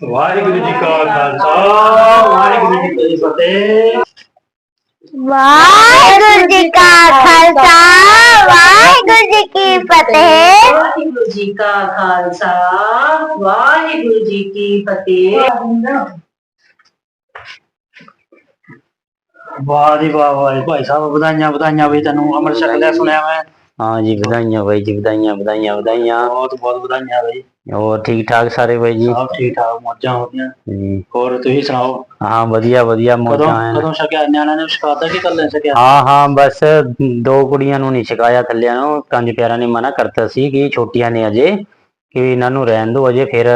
ਵਾਹਿਗੁਰੂ ਜੀ ਕਾ ਖਾਲਸਾ ਵਾਹਿਗੁਰੂ ਜੀ ਕੀ ਫਤਿਹ ਵਾਹਿਗੁਰੂ ਜੀ ਕਾ ਖਾਲਸਾ ਵਾਹਿਗੁਰੂ ਜੀ ਕੀ ਫਤਿਹ ਵਾਹਿਗੁਰੂ ਜੀ ਕਾ ਖਾਲਸਾ ਵਾਹਿਗੁਰੂ ਜੀ ਕੀ ਫਤਿਹ ਵਾਹ ਜੀ ਵਾਹ ਵਾਹ ਜੀ, ਭਾਈ ਸਾਹਿਬ ਵਧਾਈਆਂ ਵਧਾਈਆਂ ਵੀ ਤੈਨੂੰ। ਅਮਰ ਛਕ ਲਿਆ ਸੁਣਿਆ ਮੈਂ। ਹਾਂ ਜੀ ਵਧਾਈਆਂ ਬਾਈ ਜੀ ਵਧਾਈਆਂ ਵਧਾਈਆਂ ਵਧਾਈਆਂ। ਬਹੁਤ ਬਹੁਤ ਵਧਾਈਆਂ ਬਈ। ਹੋਰ ਠੀਕ ਠਾਕ ਸਾਰੇ ਬਾਈ ਜੀ? ਸਭ ਠੀਕ ਠਾਕ ਮੌਜਾਂ ਹੁੰਦੀਆਂ ਜੀ। ਹੋਰ ਤੁਸੀਂ ਸੁਣਾਓ? ਹਾਂ ਵਧੀਆ ਵਧੀਆ ਮੌਜਾਂ ਐਨ। ਕਦੋਂ ਛਕਿਆ? ਨਿਆਣਿਆਂ ਨੇ ਸ਼ਿਕਾਇਤਾਂ ਕੀ ਕਰ ਲੈ ਸਕਿਆ ਹਾਂ ਹਾਂ ਬਸ ਦੋ ਕੁੜੀਆਂ ਨੂੰ ਨਹੀਂ ਛਕਾਇਆ ਥੱਲਿਆਂ ਨੂੰ। ਪੰਜ ਪਿਆਰਾਂ ਨੇ ਮਨਾ ਕਰਤਾ ਸੀ ਕਿ ਛੋਟੀਆਂ ਨੇ ਅਜੇ। ਕਿ ਇਹਨਾਂ ਨੂੰ ਰਹਿਣ ਦਿਓ ਅਜੇ ਫਿਰ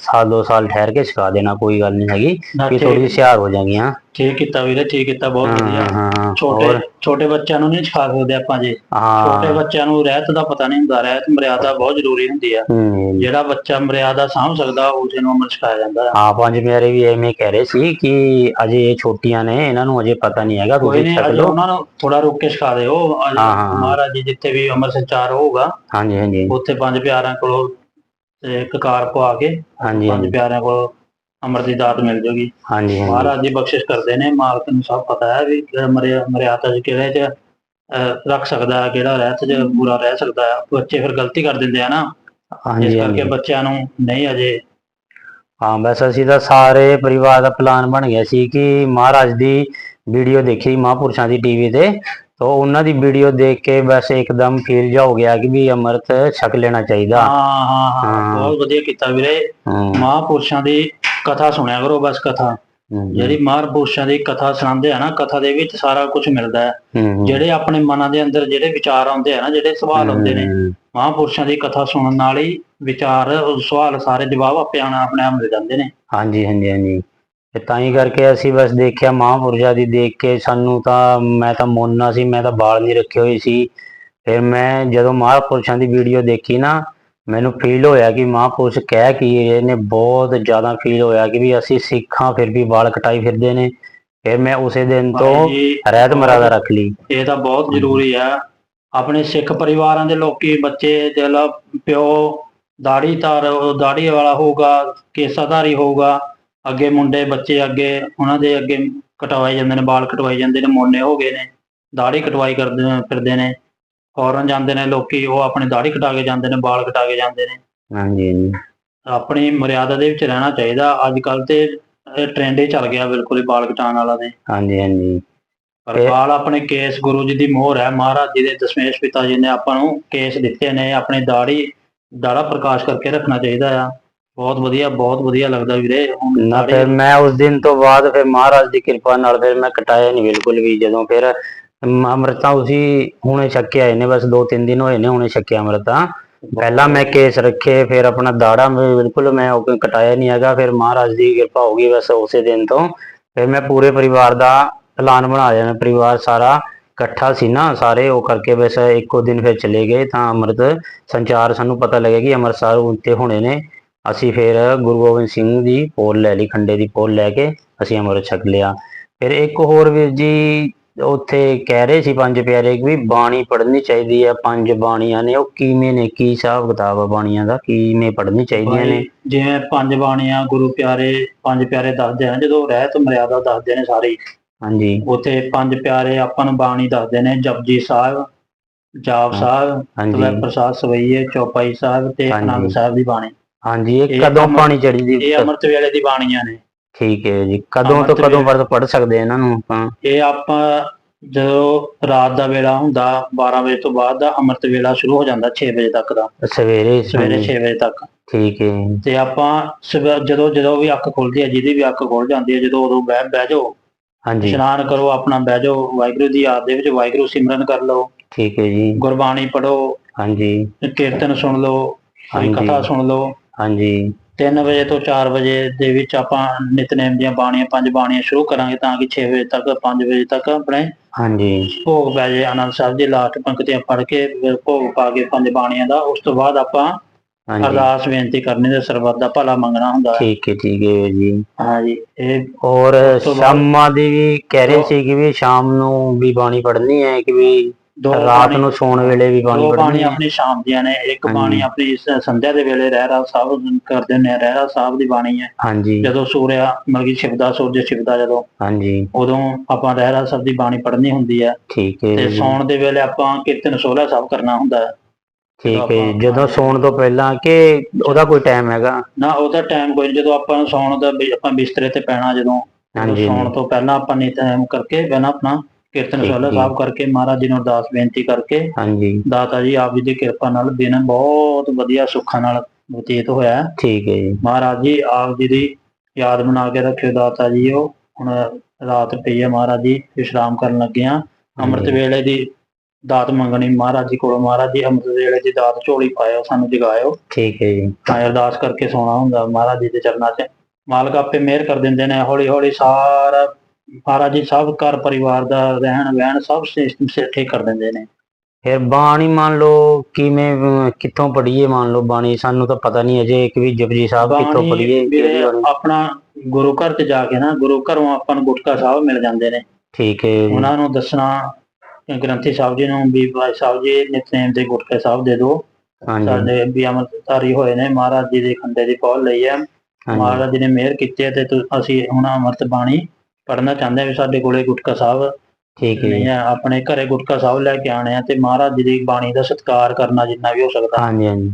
ਸਾਲ ਦੋ ਸਾਲ ਠਹਿਰ ਕੇ ਛਕਾ ਦੇਣਾ ਕੋਈ ਗੱਲ ਨਹੀਂ ਹੈਗੀ ਨਾ, ਕਿ ਠੀਕ- ਥੋੜੀ ਹੁਸ਼ਿਆਰ ਹੋ ਜਾਗੀਆਂ ਠੀਕ ਕੀਤਾ ਵੀਰੇ ਠੀਕ ਕੀਤਾ ਬਹੁਤ ਹਾਂ ਵਧੀਆ। ਹਾਂ ਛੋਟੇ ਛੋਟੇ ਬੱਚਿਆਂ ਨੂੰ ਨਹੀਂ ਸਿਖਾ ਸਕਦੇ ਆਪਾਂ ਜੇ। ਛੋਟੇ ਹਾਂ ਬੱਚਿਆਂ ਨੂੰ ਰਹਿਤ ਦਾ ਪਤਾ ਨਹੀਂ ਹੁੰਦਾ ਰਹਿਤ ਮਰਿਆਦਾ ਬਹੁਤ ਜ਼ਰੂਰੀ ਹੁੰਦੀ ਆ। ਜਿਹੜਾ ਬੱਚਾ ਮਰਿਆਦਾ ਸਾਂਭ ਸਕਦਾ ਉਸੇ ਨੂੰ ਅਮਰ ਸਿਖਾਇਆ ਜਾਂਦਾ ਆ। ਹਾਂ ਪੰਜ ਪਿਆਰੇ ਵੀ ਐਵੇਂ ਕਹਿ ਰਹੇ ਸੀ ਕਿ ਅਜੇ ਇਹ ਛੋਟੀਆਂ ਨੇ ਇਹਨਾਂ ਨੂੰ ਅਜੇ ਪਤਾ ਨਹੀਂ ਹੈਗਾ ਕੋਈ ਤੁਸੀਂ ਨਹੀਂ ਛਕ ਅਜੇ ਲਓ। ਉਹਨਾਂ ਨੂੰ ਥੋੜਾ ਰੋਕ ਕੇ ਸਿਖਾ ਦਿਓ। ਅੱਜ ਹਾਂ, ਹਾਂ। ਮਹਾਰਾਜ ਜੀ ਜਿੱਥੇ ਵੀ ਅਮਰ ਸੰਚਾਰ ਹੋਊਗਾ ਹਾਂਜੀ ਹਾਂਜੀ। ਉੱਥੇ ਪੰਜ ਪਿਆਰਿਆਂ ਕੋਲੋਂ ਤੇ ਕਕਾਰ ਪਵਾ ਕੇ ਹਾਂਜੀ ਪੰਜ ਹਾਂਜੀ। ਪਿਆਰਿਆਂ ਕੋਲ ਅਮਰ ਦੀ ਦਾਤ ਮਿਲ ਜੂਗੀ। ਹਾਂਜੀ ਹਾਂਜੀ। ਮਹਾਰਾਜ ਜੀ ਬਖਸ਼ਿਸ਼ ਕਰਦੇ ਨੇ ਮਾਲਕ ਨੂੰ ਸਭ ਪਤਾ ਹੈ ਵੀ ਕਿਹੜਾ ਮਰਿਆ ਮਰਿਆਦਾ ਚ ਕਿਹੜੇ ਚ ਅਹ, ਰੱਖ ਸਕਦਾ ਹੈ ਕਿਹੜਾ ਰਹਿਤ ਚ ਬੁਰਾ ਰਹਿ ਸਕਦਾ ਹੈ। ਬੱਚੇ ਫਿਰ ਗਲਤੀ ਕਰ ਦਿੰਦੇ ਆ ਨਾ। ਇਸ ਹਾਂਜੀ। ਕਰਕੇ ਹਾਂਜੀ ਬੱਚਿਆਂ ਨੂੰ ਨਹੀਂ ਅਜੇ ਹਾਂ ਬਸ ਅਸੀਂ ਤਾਂ ਸਾਰੇ ਪਰਿਵਾਰ ਦਾ ਪਲਾਨ ਬਣ ਗਿਆ ਸੀ ਕਿ ਮਹਾਰਾਜ ਦੀ ਵੀਡੀਓ ਦੇਖੀ ਮਹਾਂਪੁਰਸ਼ਾਂ ਦੀ ਟੀਵੀ ਤੇ। ਤਾਂ ਉਹਨਾਂ ਦੀ ਵੀਡੀਓ ਦੇਖ ਕੇ ਬਸ ਇੱਕਦਮ ਫੀਲ ਜਾ ਹੋ ਗਿਆ ਕਿ ਵੀ ਅੰਮ੍ਰਿਤ ਛਕ ਲੈਣਾ ਚਾਹੀਦਾ। ਹਾਂ ਹਾਂ ਹਾਂ। ਬਹੁਤ ਵਧੀਆ ਕੀਤਾ ਵੀਰੇ। ਮਹਾਂਪੁਰਸ਼ਾਂ ਦੀ ਕਥਾ ਸੁਣਿਆ ਕਰੋ ਬਸ ਕਥਾ। ਜਿਹੜੀ ਮਹਾਂਪੁਰਸ਼ਾਂ ਦੀ ਕਥਾ ਸੁਣਾਉਂਦੇ ਆ ਨਾ ਕਥਾ ਦੇ ਵਿੱਚ ਸਾਰਾ ਕੁਝ ਮਿਲਦਾ ਹੈ। ਜਿਹੜੇ ਆਪਣੇ ਮਨਾਂ ਦੇ ਅੰਦਰ ਜਿਹੜੇ ਵਿਚਾਰ ਆਉਂਦੇ ਆ ਨਾ ਜਿਹੜੇ ਸਵਾਲ ਆਉਂਦੇ ਨੇ ਮਹਾਂਪੁਰਸ਼ਾਂ ਦੀ ਕਥਾ ਸੁਣਨ ਨਾਲ ਹੀ ਵਿਚਾਰ ਸਵਾਲ ਸਾਰੇ ਜਵਾਬ ਆਪੇ ਆਣਾ ਆਪਣੇ ਆਪ ਮਿਲ ਜਾਂਦੇ ਨੇ। ਹਾਂਜੀ ਹਾਂਜੀ ਹਾਂਜੀ। ਤੇ ਤਾਂ ਹੀ ਕਰਕੇ ਅਸੀਂ ਬਸ ਦੇਖਿਆ ਮਹਾਂਪੁਰਸ਼ਾਂ ਦੀ ਦੇਖ ਕੇ ਸਾਨੂੰ ਤਾਂ ਮੈਂ ਤਾਂ ਮੋਨਾ ਸੀ ਮੈਂ ਤਾਂ ਬਾਲ ਨਹੀਂ ਰੱਖੇ ਹੋਏ ਸੀ। ਫਿਰ ਮੈਂ ਜਦੋਂ ਮਹਾਂਪੁਰਸ਼ਾਂ ਦੀ ਵੀਡੀਓ ਦੇਖੀ ਨਾ ਮੈਨੂੰ ਫੀਲ ਹੋਇਆ ਕਿ ਮਹਾਂਪੁਰਸ਼ ਕਹਿ ਕੀ ਰਹੇ ਨੇ ਬਹੁਤ ਜ਼ਿਆਦਾ ਫੀਲ ਹੋਇਆ ਕਿ ਵੀ ਅਸੀਂ ਸਿੱਖਾਂ ਫਿਰ ਵੀ ਵਾਲ ਕਟਾਈ ਫਿਰਦੇ ਨੇ। ਫਿਰ ਮੈਂ ਉਸੇ ਦਿਨ ਤੋਂ ਰਹਿਤ ਮਰਾਦਾ ਰੱਖ ਲਈ। ਇਹ ਤਾਂ ਬਹੁਤ ਜ਼ਰੂਰੀ ਆ। ਆਪਣੇ ਸਿੱਖ ਪਰਿਵਾਰਾਂ ਦੇ ਲੋਕੀ ਬੱਚੇ ਦਿਲ ਪਿਓ ਦਾੜੀ ਧਾਰ ਦਾੜੀ ਵਾਲਾ ਹੋਊਗਾ ਕੇਸਾਧਾਰੀ ਹੋਊਗਾ ਅੱਗੇ ਮੁੰਡੇ ਬੱਚੇ ਅੱਗੇ ਉਹਨਾਂ ਦੇ ਅੱਗੇ ਕਟਵਾਏ ਜਾਂਦੇ ਨੇ ਵਾਲ ਕਟਵਾਏ ਜਾਂਦੇ ਨੇ ਮੋਨੇ ਹੋ ਗਏ ਨੇ ਦਾੜੀ ਕਟਵਾਈ ਕਰਦੇ ਨੇ ਫਿਰਦੇ ਨੇ ਫੌਰਨ ਜਾਂਦੇ ਨੇ ਲੋਕੀ ਉਹ ਆਪਣੀ ਦਾੜੀ ਕਟਾ ਕੇ ਜਾਂਦੇ ਨੇ ਵਾਲ ਕਟਾ ਕੇ ਜਾਂਦੇ ਨੇ। ਹਾਂਜੀ ਹਾਂਜੀ। ਆਪਣੀ ਮਰਿਆਦਾ ਦੇ ਵਿੱਚ ਰਹਿਣਾ ਚਾਹੀਦਾ। ਅੱਜ ਕੱਲ ਤੇ ਟ੍ਰੈਂਡ ਹੀ ਚੱਲ ਗਿਆ ਬਿਲਕੁਲ ਹੀ ਵਾਲ ਕਟਾਉਣ ਵਾਲਾ ਤੇ। ਹਾਂਜੀ ਹਾਂਜੀ। ਪਰ ਵਾਲ ਆਪਣੇ ਕੇਸ ਗੁਰੂ ਜੀ ਦੀ ਮੋਹਰ ਹੈ। ਮਹਾਰਾਜ ਜੀ ਦੇ ਦਸ਼ਮੇਸ਼ ਪਿਤਾ ਜੀ ਨੇ ਆਪਾਂ ਨੂੰ ਕੇਸ ਦਿੱਤੇ ਨੇ। ਆਪਣੀ ਦਾੜੀ ਦਾੜਾ ਪ੍ਰਕਾਸ਼ ਕਰਕੇ ਰੱਖਣਾ ਚਾਹੀਦਾ ਆ। ਬਹੁਤ ਵਧੀਆ ਬਹੁਤ ਵਧੀਆ ਲੱਗਦਾ ਵੀਰੇ। ਹੁਣ ਨਾ ਫਿਰ ਮੈਂ ਉਸ ਦਿਨ ਤੋਂ ਬਾਅਦ ਫਿਰ ਮਹਾਰਾਜ ਦੀ ਕਿਰਪਾ ਨਾਲ ਫਿਰ ਮੈਂ ਕਟਾਇਆ ਨਹੀਂ ਬਿਲਕੁਲ ਵੀ। ਜਦੋਂ ਫਿਰ ਮ- ਅੰਮ੍ਰਿਤਾਂ ਉਸੀ ਹੁਣੇ ਛੱਕੇ ਆਏ ਨੇ ਬਸ 2-3 ਦਿਨ ਹੋਏ ਨੇ ਹੁਣੇ ਛੱਕੇ ਅੰਮ੍ਰਿਤਾਂ। ਪਹਿਲਾਂ ਮੈਂ ਕੇਸ ਰੱਖੇ ਫਿਰ ਆਪਣਾ ਦਾੜਾ ਮੈਂ ਬਿਲਕੁਲ ਮੈਂ ਉਹ ਕਟਾਇਆ ਨਹੀਂ ਹੈਗਾ। ਫਿਰ ਮਹਾਰਾਜ ਦੀ ਕਿਰਪਾ ਹੋ ਗਈ ਬਸ ਉਸੇ ਦਿਨ ਤੋਂ। ਫਿਰ ਮੈਂ ਪੂਰੇ ਪਰਿਵਾਰ ਦਾ ਪਲਾਨ ਬਣਾ ਲਿਆ ਮੈਂ ਪਰਿਵਾਰ ਸਾਰਾ ਇਕੱਠਾ ਸੀ ਨਾ ਸਾਰੇ ਉਹ ਕਰਕੇ ਬਸ ਇੱਕੋ ਦਿਨ ਫਿਰ ਚਲੇ ਗਏ ਤਾਂ ਅੰਮ੍ਰਿਤ ਸੰਚਾਰ ਸਾਨੂੰ ਪਤਾ ਲੱਗਿਆ ਕਿ ਅੰਮ੍ਰਿਤਸਰ ਉੱਤੇ ਹੋਣੇ ਨੇ। ਅਸੀਂ ਫਿਰ ਗੁਰੂ ਗੋਬਿੰਦ ਸਿੰਘ ਦੀ ਪੋਲ ਲੈ ਲਈ ਖੰਡੇ ਦੀ ਪੋਲ ਲੈ ਕੇ ਅਸੀਂ ਅੰਮ੍ਰਿਤ ਛਕ ਲਿਆ। ਫਿਰ ਇੱਕ ਹੋਰ ਵੀਰ ਜੀ ਉੱਥੇ ਕਹਿ ਰਹੇ ਸੀ ਪੰਜ ਪਿਆਰੇ ਵੀ ਬਾਣੀ ਪੜ੍ਹਨੀ ਚਾਹੀਦੀ ਹੈ ਪੰਜ ਬਾਣੀਆਂ ਨੇ ਉਹ ਕਿਵੇਂ ਨੇ ਕੀ ਹਿਸਾਬ ਕਿਤਾਬ ਆ ਬਾਣੀਆਂ ਦਾ ਕਿਵੇਂ ਪੜ੍ਹਨੀ ਚਾਹੀਦੀਆਂ ਨੇ? ਜਿਵੇਂ ਪੰਜ ਬਾਣੀਆਂ ਗੁਰੂ ਪਿਆਰੇ ਪੰਜ ਪਿਆਰੇ ਦੱਸਦੇ ਨੇ ਜਦੋਂ ਰਹਿਤ ਮਰਿਆਦਾ ਦੱਸਦੇ ਨੇ ਸਾਰੇ। ਹਾਂਜੀ। ਉੱਥੇ ਪੰਜ ਪਿਆਰੇ ਆਪਾਂ ਨੂੰ ਬਾਣੀ ਦੱਸਦੇ ਨੇ ਜਪਜੀ ਸਾਹਿਬ ਜਾਪ ਸਾਹਿਬ ਤਵੇ ਪ੍ਰਸਾਦ ਸਵਈਏ ਚੌਪਾਈ ਸਾਹਿਬ ਤੇ। ਆਨੰਦ ਸਾਹਿਬ ਦੀ ਬਾਣੀ। ਹਾਂਜੀ ਇਹ ਕਦੋਂ ਪਾਣੀ ਚੜੀ ਦੀ ਇਹ ਅੰਮ੍ਰਿਤ ਵੇਲੇ ਦੀ ਬਾਣੀਆਂ ਨੇ। ਠੀਕ ਹੈ ਜੀ ਕਦੋਂ ਤੋਂ ਕਦੋਂ ਵਰਤ ਪੜ੍ਹ ਸਕਦੇ ਇਹਨਾਂ ਨੂੰ ਆਪਾਂ? ਇਹ ਆਪਾਂ ਜਦੋਂ ਰਾਤ ਦਾ ਵੇਲਾ ਹੁੰਦਾ 12 ਵਜੇ ਤੋਂ ਬਾਅਦ ਦਾ ਅੰਮ੍ਰਿਤ ਵੇਲਾ ਸ਼ੁਰੂ ਹੋ ਜਾਂਦਾ 6 ਵਜੇ ਤੱਕ ਦਾ। ਸਵੇਰੇ ਸਵੇਰੇ ਹਾਂਜੀ, 6 ਵਜੇ ਤੱਕ। ਠੀਕ ਹੈ। ਤੇ ਆਪਾਂ ਜਦੋਂ ਜਦੋਂ ਵੀ ਅੱਖ ਖੁੱਲਦੀ ਹੈ ਜਿਹਦੀ ਵੀ ਅੱਖ ਖੁੱਲ ਜਾਂਦੀ ਹੈ ਜਦੋਂ ਉਦੋਂ ਬਹਿ ਬਹਿ ਜਾਓ ਹਾਂਜੀ। ਇਸ਼ਨਾਨ ਕਰੋ ਆਪਣਾ ਬਹਿ ਜਾਓ ਵਾਹਿਗੁਰੂ ਦੀ ਯਾਦ ਦੇ ਵਿੱਚ ਵਾਹਿਗੁਰੂ ਸਿਮਰਨ ਕਰ ਲਓ। ਠੀਕ ਹੈ ਜੀ। ਗੁਰਬਾਣੀ ਪੜੋ ਹਾਂਜੀ। ਕੀਰਤਨ ਸੁਣ ਲਓ ਕੋਈ। ਕਥਾ ਸੁਣ ਲਓ। ਹਾਂਜੀ। 3 ਵਜੇ ਤੋਂ 4 ਵਜੇ ਦੇ ਵਿੱਚ ਆਪਾਂ ਨਿਤਨੇਮ ਦੀਆਂ ਬਾਣੀਆਂ ਪੰਜ ਬਾਣੀਆਂ ਸ਼ੁਰੂ ਕਰਾਂਗੇ ਤਾਂ ਕਿ 6 ਵਜੇ ਤੱਕ 5 ਵਜੇ ਤੱਕ ਆਪਣੇ ਹਾਂਜੀ। ਭੋਗ ਪੈ ਜਾਏ। ਆਨੰਦ ਸਾਹਿਬ ਦੀ ਲਾਸਟ ਪੰਕਤੀਆਂ ਪੜ੍ਹ ਕੇ ਫਿਰ ਭੋਗ ਪਾ ਕੇ ਪੰਜ ਬਾਣੀਆਂ ਦਾ ਉਸ ਤੋਂ ਬਾਅਦ ਆਪਾਂ ਅਰਦਾਸ ਬੇਨਤੀ ਕਰਨੀ ਤੇ ਸਰਬੱਤ ਦਾ ਭਲਾ ਮੰਗਣਾ ਹੁੰਦਾ ਹੈ। ਠੀਕ ਹੈ ਠੀਕ ਹੈ ਜੀ। ਹਾਂਜੀ। ਇਹ ਔਰ ਸ਼ਾਮਾਂ ਦੀ ਵੀ ਕਹਿ ਰਹੇ ਸੀ ਕਿ ਵੀ ਸ਼ਾਮ ਨੂੰ ਵੀ ਬਾਣੀ ਪੜ੍ਹਨੀ ਹੈ ਕਿ ਵੀ ਦੋ ਰਾਤ ਨੂੰ ਸੌਣ ਵੇਲੇ ਵੀ ਬਾਣੀ ਦੋ ਹੈ ਆਪਣੀ ਸ਼ਾਮ ਦੀਆਂ ਨੇ ਇੱਕ। ਬਾਣੀ ਆਪਣੀ ਸ- ਸੰਧਿਆ ਦੇ ਵੇਲੇ ਰਹਿਰਾ ਸਾਹਿਬ ਕਰਦੇ ਨੇ ਰਹਿਰਾ ਸਾਹਿਬ ਦੀ ਬਾਣੀ ਹੈ। ਹਾਂਜੀ। ਜਦੋਂ ਸੂਰਿਆ ਮਤਲਬ ਕਿ ਸ਼ਿਵਦਾ ਸੂਰਜ ਛਿਪਦਾ ਜਦੋਂ ਹਾਂਜੀ। ਉਦੋਂ ਆਪਾਂ ਰਹਿਰਾ ਸਾਹਿਬ ਦੀ ਬਾਣੀ ਪੜ੍ਹਨੀ ਹੁੰਦੀ ਹੈ। ਠੀਕ ਹੈ ਤੇ ਜੀ। ਸੌਣ ਦੇ ਵੇਲੇ ਆਪਾਂ ਕੀਰਤਨ ਸੋਹਲਾ ਸਾਹਿਬ ਕਰਨਾ ਹੁੰਦਾ ਹੈ। ਠੀਕ ਹੈ ਜੀ। ਜਦੋਂ ਸੌਣ ਤੋਂ ਪਹਿਲਾਂ ਕਿ ਉਹਦਾ ਕੋਈ ਟਾਈਮ ਹੈਗਾ? ਨਾ ਉਹਦਾ ਟਾਈਮ ਕੋਈ ਨੀ, ਜਦੋਂ ਆਪਾਂ ਨੂੰ ਸੌਣ ਦਾ ਵੀ ਆਪਾਂ ਬਿਸਤਰੇ ਤੇ ਪੈਣਾ ਜਦੋਂ ਉਦੋਂ ਹਾਂਜੀ। ਸੌਣ ਤੋਂ ਪਹਿਲਾਂ ਆਪਾਂ ਨਿਤਨੇਮ ਕਰਕੇ ਪਹਿਲਾਂ ਆਪਣਾ ਕੀਰਤਨ ਸੋਹਲਾ। ਸਾਹਿਬ ਕਰਕੇ ਮਹਾਰਾਜ ਜੀ ਨੂੰ ਅਰਦਾਸ ਬੇਨਤੀ ਕਰਕੇ ਹਾਂਜੀ। ਦਾਤਾ ਜੀ ਆਪ ਜੀ ਦੀ ਕਿਰਪਾ ਨਾਲ ਦਿਨ ਬਹੁਤ ਵਧੀਆ ਸੁੱਖਾਂ ਨਾਲ ਬਤੀਤ ਹੋਇਆ। ਠੀਕ ਹੈ ਜੀ। ਮਹਾਰਾਜ ਜੀ ਆਪ ਜੀ ਦੀ ਯਾਦ ਬਣਾ ਕੇ ਰੱਖਿਓ ਦਾਤਾ ਜੀ ਉਹ ਹੁਣ ਰਾਤ ਪਈ ਹੈ ਮਹਾਰਾਜ ਜੀ ਵਿਸ਼ਰਾਮ ਕਰਨ ਲੱਗੇ ਆ ਅੰਮ੍ਰਿਤ। ਵੇਲੇ ਦੀ ਦਾਤ ਮੰਗਣੀ ਮਹਾਰਾਜ ਜੀ ਕੋਲੋਂ। ਮਹਾਰਾਜ ਜੀ ਅੰਮ੍ਰਿਤ ਵੇਲੇ ਦੀ ਦਾਤ ਝੋਲੀ ਪਾਇਓ ਸਾਨੂੰ ਜਗਾਇਓ। ਠੀਕ ਹੈ ਜੀ। ਤਾਂ ਅਰਦਾਸ ਕਰਕੇ ਸੋਣਾ ਹੁੰਦਾ ਮਹਾਰਾਜ ਜੀ ਦੇ ਚਰਨਾਂ 'ਚ। ਮਾਲਕ ਆਪੇ ਮਿਹਰ ਕਰ ਦਿੰਦੇ ਨੇ ਹੌਲੀ ਹੌਲੀ ਸਾਰਾ ਮਹਾਰਾਜ ਜੀ ਸਭ ਘਰ ਪਰਿਵਾਰ ਦਾ ਰਹਿਣ ਵਹਿਣ ਸਭ ਸਿਸਟਮ ਸੇ ਠੀਕ ਕਰ ਦਿੰਦੇ ਨੇ। ਫਿਰ ਬਾਣੀ ਮੰਨ ਲਓ ਕਿਵੇਂ ਕਿੱਥੋਂ ਪੜ੍ਹੀਏ ਮੰਨ ਲਓ ਬਾਣੀ ਸਾਨੂੰ ਤਾਂ ਪਤਾ ਨਹੀਂ ਅਜੇ ਇੱਕ ਵੀ ਜਪਜੀ ਸਾਹਿਬ ਕਿੱਥੋਂ ਬਾਣੀ? ਆਪਣਾ ਗੁਰੂ ਘਰ ਤੇ ਜਾ ਕੇ ਨਾ ਗੁਰੂ ਘਰੋਂ ਆਪਾਂ ਨੂੰ ਗੁਟਕਾ ਸਾਹਿਬ ਮਿਲ ਜਾਂਦੇ ਨੇ। ਠੀਕ ਹੈ ਉਹਨਾਂ ਨੂੰ ਦੱਸਣਾ ਗ੍ਰੰਥੀ ਸਾਹਿਬ ਜੀ ਨੂੰ ਵੀ ਭਾਈ ਸਾਹਿਬ ਜੀ ਨਿਤਨੇਮ ਦੇ ਗੁਟਕੇ ਸਾਹਿਬ ਦੇ ਦਿਓ। ਸਾਡੇ ਵੀ ਅਮਰਤਾਰੀ ਹੋਏ ਨੇ ਮਹਾਰਾਜ ਜੀ ਦੇ ਖੰਡੇ ਦੀ ਪੌਲ ਲਈ ਹੈ। ਮਹਾਰਾਜ ਜੀ ਨੇ ਮਿਹਰ ਕੀਤੀ ਹੈ ਤੁ- ਅਸੀਂ ਹੁਣ ਅੰਮ੍ਰਿਤ ਬਾਣੀ ਪੜ੍ਹਨਾ ਚਾਹੁੰਦੇ ਹਾਂ ਵੀ ਸਾਡੇ ਕੋਲੇ ਗੁਟਕਾ ਸਾਹਿਬ ਠੀਕ ਹੈ ਨਹੀਂ ਜੀ ਆਪਣੇ ਘਰੇ ਗੁਟਕਾ ਸਾਹਿਬ ਲੈ ਕੇ ਆਣੇ ਆ ਤੇ ਮਹਾਰਾਜ ਜੀ ਦੀ ਬਾਣੀ ਦਾ ਸਤਿਕਾਰ ਕਰਨਾ ਜਿੰਨਾ ਵੀ ਹੋ ਸਕਦਾ। ਹਾਂਜੀ ਹਾਂਜੀ।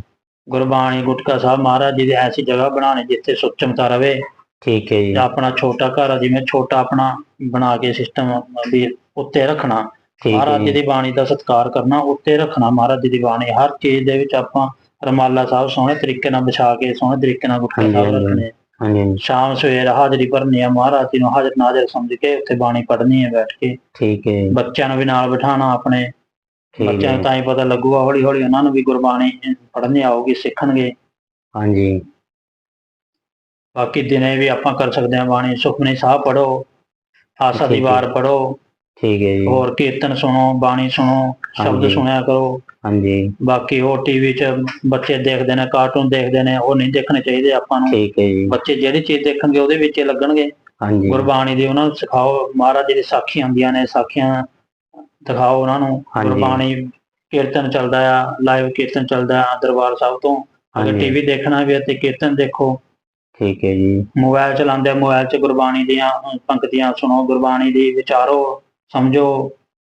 ਗੁਰਬਾਣੀ ਗੁਟਕਾ ਸਾਹਿਬ ਮਹਾਰਾਜ ਜੀ ਦੀ ਐਸੀ ਜਗ੍ਹਾ ਬਣਾਣੀ ਜਿੱਥੇ ਸੁੱਚਮਤਾ ਰਵੇ। ਠੀਕ ਹੈ ਜੀ। ਆਪਣਾ ਛੋਟਾ ਘਰ ਆ, ਜਿਵੇਂ ਛੋਟਾ ਆਪਣਾ ਬਣਾ ਕੇ ਸਿਸਟਮ ਵੀ ਉੱਤੇ ਰੱਖਣਾ। ਠੀਕ ਹੈ ਮਹਾਰਾਜ ਜੀ ਜੀ ਦੀ ਬਾਣੀ ਦਾ ਸਤਿਕਾਰ ਕਰਨਾ ਉੱਤੇ ਰੱਖਣਾ ਮਹਾਰਾਜ ਜੀ ਦੀ ਬਾਣੀ। ਹਰ ਚੀਜ਼ ਦੇ ਵਿੱਚ ਆਪਾਂ ਰਮਾਲਾ ਸਾਹਿਬ ਸੋਹਣੇ ਤਰੀਕੇ ਨਾਲ ਵਿਛਾ ਕੇ ਸੋਹਣੇ ਤਰੀਕੇ ਨਾਲ ਗੁਟਕਾ ਹਾਂਜੀ, ਸਾਹਿਬ ਹਾਂਜੀ। ਰੱਖਣੇ। ਹਾਂਜੀ ਹਾਂਜੀ। ਸ਼ਾਮ ਸਵੇਰ ਹਾਜ਼ਰੀ ਭਰਨੀ ਆ ਮਹਾਰਾਜ ਜੀ ਨੂੰ ਹਾਜ਼ਰ ਨਾਜ਼ਰ ਸਮਝ ਕੇ ਉੱਥੇ ਬਾਣੀ ਪੜ੍ਹਨੀ ਹੈ ਬੈਠ ਕੇ। ਠੀਕ ਹੈ ਜੀ, ਬੱਚਿਆਂ ਨੂੰ ਵੀ ਨਾਲ ਬਿਠਾਣਾ ਆਪਣੇ। ਠੀਕ ਬੱਚਿਆਂ ਹੈ ਨੂੰ ਤਾਂ ਹੀ ਪਤਾ ਲੱਗੂਗਾ ਹੌਲੀ ਹੌਲੀ ਉਹਨਾਂ ਨੂੰ ਵੀ ਗੁਰਬਾਣੀ ਪੜ੍ਹਨੀ ਆਊਗੀ ਸਿੱਖਣਗੇ। ਹਾਂਜੀ। ਬਾਕੀ ਦਿਨੇ ਵੀ ਆਪਾਂ ਕਰ ਸਕਦੇ ਹਾਂ ਬਾਣੀ ਸੁਖਮਨੀ ਸਾਹਿਬ ਪੜੋ ਆਸਾ ਦੀ ਠੀਕ ਹੈ। ਵਾਰ ਪੜੋ ਠੀਕ ਹੈ ਜੀ। ਹੋਰ ਕੀਰਤਨ ਸੁਣੋ ਬਾਣੀ ਸੁਣੋ ਸ਼ਬਦ ਹਾਂਜੀ। ਸੁਣਿਆ ਕਰੋ। ਹਾਂਜੀ। ਬਾਕੀ ਉਹ ਟੀਵੀ 'ਚ ਬੱਚੇ ਦੇਖਦੇ ਨੇ ਕਾਰਟੂਨ ਦੇਖਦੇ ਨੇ ਉਹ ਨਹੀਂ ਦੇਖਣੇ ਚਾਹੀਦੇ ਆਪਾਂ ਨੂੰ। ਠੀਕ ਹੈ ਜੀ। ਬੱਚੇ ਜਿਹੜੀ ਚੀਜ਼ ਦੇਖਣਗੇ ਉਹਦੇ ਵਿੱਚ ਹੀ ਲੱਗਣਗੇ। ਹਾਂਜੀ। ਗੁਰਬਾਣੀ ਦੀ ਉਹਨਾਂ ਨੂੰ ਸਿਖਾਓ। ਮਹਾਰਾਜ ਜੀ ਦੀ ਸਾਖੀਆਂ ਹੁੰਦੀਆਂ ਨੇ ਸਾਖੀਆਂ ਦਿਖਾਓ ਉਹਨਾਂ ਨੂੰ। ਹਾਂਜੀ। ਗੁਰਬਾਣੀ ਕੀਰਤਨ ਚੱਲਦਾ ਆ ਲਾਈਵ ਕੀਰਤਨ ਚੱਲਦਾ ਆ ਦਰਬਾਰ ਸਾਹਿਬ ਤੋਂ। ਅਗਰ ਹਾਂਜੀ। ਟੀਵੀ ਦੇਖਣਾ ਵੀ ਹੈ ਤੇ ਕੀਰਤਨ ਦੇਖੋ। ਠੀਕ ਹੈ ਜੀ। ਮੋਬਾਈਲ ਚਲਾਉਂਦੇ ਆ ਮੋਬਾਈਲ 'ਚ ਗੁਰਬਾਣੀ ਦੀਆਂ ਅ, ਪੰਕਤੀਆਂ ਸੁਣੋ ਗੁਰਬਾਣੀ ਦੀ ਵਿਚਾਰੋ। ਸਮਝੋ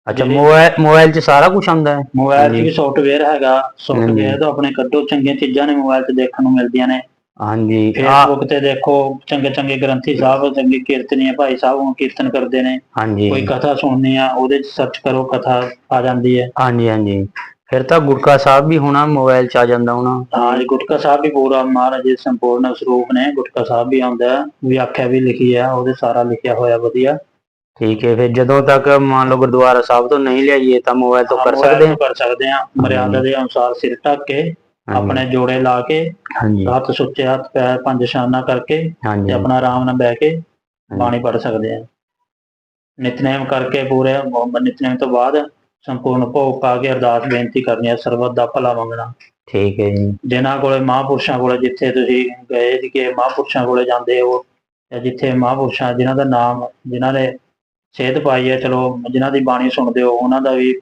ਅੱਛਾ ਜਿਹੜੇ- ਮੋਬਾਈਲ ਮੋਬਾਈਲ 'ਚ ਸਾਰਾ ਕੁਝ ਆਉਂਦਾ ਹੈ? ਮੋਬਾਈਲ 'ਚ ਹਾਂਜੀ। ਵੀ ਸੌਫਟਵੇਅਰ ਹੈਗਾ ਸੌਫਟਵੇਅਰ। ਤੋਂ ਆਪਣੇ ਕੱਢੋ ਚੰਗੀਆਂ ਚੀਜ਼ਾਂ ਨੇ ਮੋਬਾਈਲ 'ਚ ਦੇਖਣ ਨੂੰ ਮਿਲਦੀਆਂ ਨੇ। ਹਾਂਜੀ ਆ ਫੇਸਬੁੱਕ ਤੇ ਦੇਖੋ ਚੰਗੇ ਚੰਗੇ ਗ੍ਰੰਥੀ ਸਾਹਿਬ ਚੰਗੇ ਕੀਰਤਨੀਏ ਭਾਈ ਸਾਹਿਬ ਉਹ ਕੀਰਤਨ ਕਰਦੇ ਨੇ। ਹਾਂਜੀ। ਕੋਈ ਕਥਾ ਸੁਣਨੀ ਆ ਉਹਦੇ 'ਚ ਸਰਚ ਕਰੋ ਕਥਾ ਆ ਜਾਂਦੀ ਹੈ। ਹਾਂਜੀ ਹਾਂਜੀ। ਫਿਰ ਤਾਂ ਗੁਰਕਾ ਸਾਹਿਬ ਵੀ ਹੋਣਾ ਮੋਬਾਈਲ 'ਚ ਆ ਜਾਂਦਾ ਹੋਣਾ। ਹਾਂ ਜੀ ਗੁਟਕਾ ਸਾਹਿਬ ਵੀ ਪੂਰਾ ਮਹਾਰਾਜ ਦੇ ਸੰਪੂਰਨ ਸਰੂਪ ਨੇ। ਗੁਟਕਾ ਸਾਹਿਬ ਵੀ ਆਉਂਦਾ ਹੈ, ਵਿਆਖਿਆ ਵੀ ਲਿਖੀ ਆ ਉਹਦੇ ਸਾਰਾ ਲਿਖਿਆ ਹੋਇਆ ਵਧੀਆ। ਠੀਕ ਹੈ ਫਿਰ ਜਦੋਂ ਤੱਕ ਮੰਨ ਲਓ ਗੁਰਦੁਆਰਾ ਸਾਹਿਬ ਤੋਂ ਨਹੀਂ ਲਿਆਈਏ ਤਾਂ ਮੋਬਾਈਲ ਤੋਂ ਕਰ ਸਕਦੇ ਤੋਂ ਕਰ ਸਕਦੇ ਆ ਮਰਿਆਦਾ ਦੇ ਅਨੁਸਾਰ ਸਿਰ ਢੱਕ ਕੇ ਹਾਂ ਆਪਣੇ ਜੋੜੇ ਲਾ ਕੇ ਹੱਥ ਸੁੱਚੇ ਹੱਥ ਪੈਰ ਪੰਜ ਸ਼ਾਨਾ ਕਰਕੇ ਤੇ ਆਪਣਾ ਆਰਾਮ ਨਾਲ ਬਹਿ ਕੇ ਬਾਣੀ ਪੜ੍ਹ ਸਕਦੇ ਆ ਨਿਤਨੇਮ ਕਰਕੇ ਪੂਰੇ ਨਿਤਨੇਮ ਤੋਂ ਬਾਅਦ ਸੰਪੂਰਨ ਭੋਗ ਪਾ ਕੇ ਅਰਦਾਸ ਬੇਨਤੀ ਕਰਨੀ ਹੈ ਸਰਬੱਤ ਦਾ ਭਲਾ ਮੰਗਣਾ। ਠੀਕ ਹੈ ਜੀ। ਜਿਨ੍ਹਾਂ ਕੋਲੇ ਮਹਾਂਪੁਰਸ਼ਾਂ ਕੋਲੇ ਜਿੱਥੇ ਤੁਸੀਂ ਗਏ ਸੀ ਕਿ ਮਹਾਂਪੁਰਸ਼ਾਂ ਕੋਲੇ ਜਾਂਦੇ ਹੋ ਜਾਂ ਜਿੱਥੇ ਮਹਾਂਪੁਰਸ਼ਾਂ ਜਿਨ੍ਹਾਂ ਦਾ ਨਾਮ ਜਿਨ੍ਹਾਂ ਨੇ ਸੇਧ ਪਾਈ ਹੈ ਚਲੋ ਜਿਨ੍ਹਾਂ ਦੀ ਬਾਣੀ ਸੁਣਦੇ ਹੋ ਉਹਨਾਂ ਦਾ ਵੀ